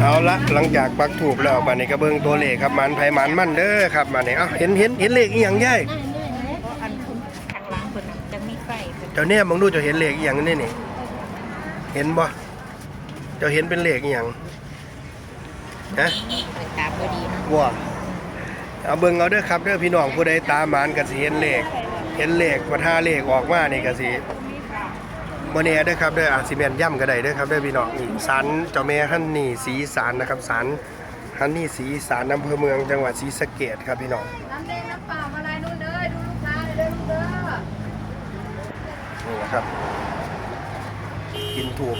เอาละหลังจากปักถูกแล้วบัดนี้ก็เบิ่งตัวเลขครับมันไผมันมันเด้อครับบัดนี้เอ้าเห็นเห็นเห็นเลขอีหยังยายอันคุณทางหล้างคนน่ะจะมีไฟเพิ่นเจ้าเนี่ยมองดูเจ้าเห็นเลขอีหยังนี่นี่เห็นบ่เจ้าเห็นเป็นเลขอีหยังฮะเปิดตาบ่ดีเนาะว่าเอาเบิ่งเอาเด้อครับเด้อพี่น้องผู้ใดตามหมานก็สิเห็นเลข เห็นเลขว่าถ้าเลขออกมานี่ก็สิ บ่แน่เด้อครับเด้ออาจสิแม่นย่ำก็ได้เด้อครับเด้อพี่น้องนี่ศาลเจ้าแม่ฮันนี่ศรีอีสารนะครับศาลฮันนี่ศรีอีสารอำเภอเมืองจังหวัดศรีสะเกษครับพี่น้องน้ำแดงน้ำเปล่ามาลายนู่นเด้อดูลูกค้าเลยเด้อลูกเด้อนี่นะครับ กินถูก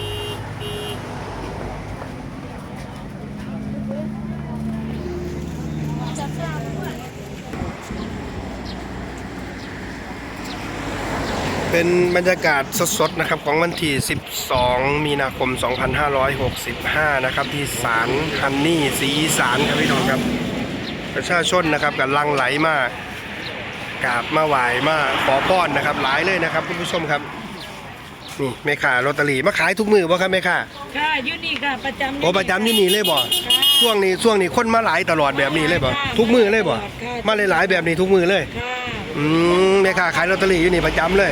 เป็นบรรยากาศสดๆนะครับของวันที่ 12 มีนาคม 2565 นะครับ ที่ศาลฮันนี่ศรีอีสารครับพี่น้องครับ ประชาชนนะครับกันลังไหลมากกราบมาไหว้มาขอพรนะครับ หลายเลยนะครับคุณผู้ชมครับนี่แม่ค้าลอตเตอรี่มาขายทุกมือบ่ครับแม่ค้าค่ะอยู่นี่ค่ะประจำโอ้ประจำนี่นี่เลยบ่ช่วงนี้ช่วงนี้คนมาหลายตลอดแบบนี้เลยบ่ทุกมือเลยบ่มาหลายๆแบบนี้ทุกมือเลยค่ะ อืมแม่ค้าขายลอตเตอรี่อยู่นี่ประจำเลย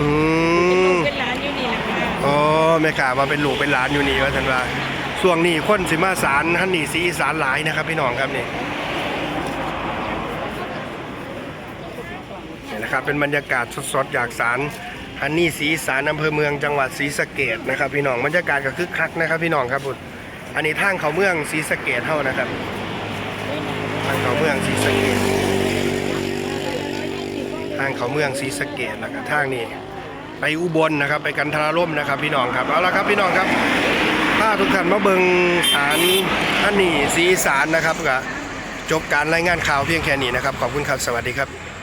อืมเป็นร้านอยู่นี่นะคะอ๋อแม่ค้ามาเป็นลูกเป็นหลานอยู่นี่ว่าท่านว่าช่วงนี้คนสิมาสารฮันนี่สีอีสานหลายนะครับพี่น้องครับนี่นี่นะครับเป็นบรรยากาศสดๆจากศาลฮันนี่สีอีสานอำเภอเมืองจังหวัดศรีสะเกดนะครับ พี่น้องบรรยากาศก็คึกคักนะครับ พี่น้องครับบุตรอันนี้ทางเขาเมืองศรีสะเกดเท่านะครับทางเขาเมืองศรีสะเกดางเขาเมืองศรีสะเกดแล้วก็ทางนี้ไปอุบลนะครับ ไปกันทราล่มนะครับ พี่น้องครับเอาละครับพี่น้องครับถ้าทุกท่านมาเบิงสารท่านนี่สีสารนะครับก็จบการรายงานข่าวเพียงแค่นี้นะครับ ขอบคุณครับสวัสดีครับ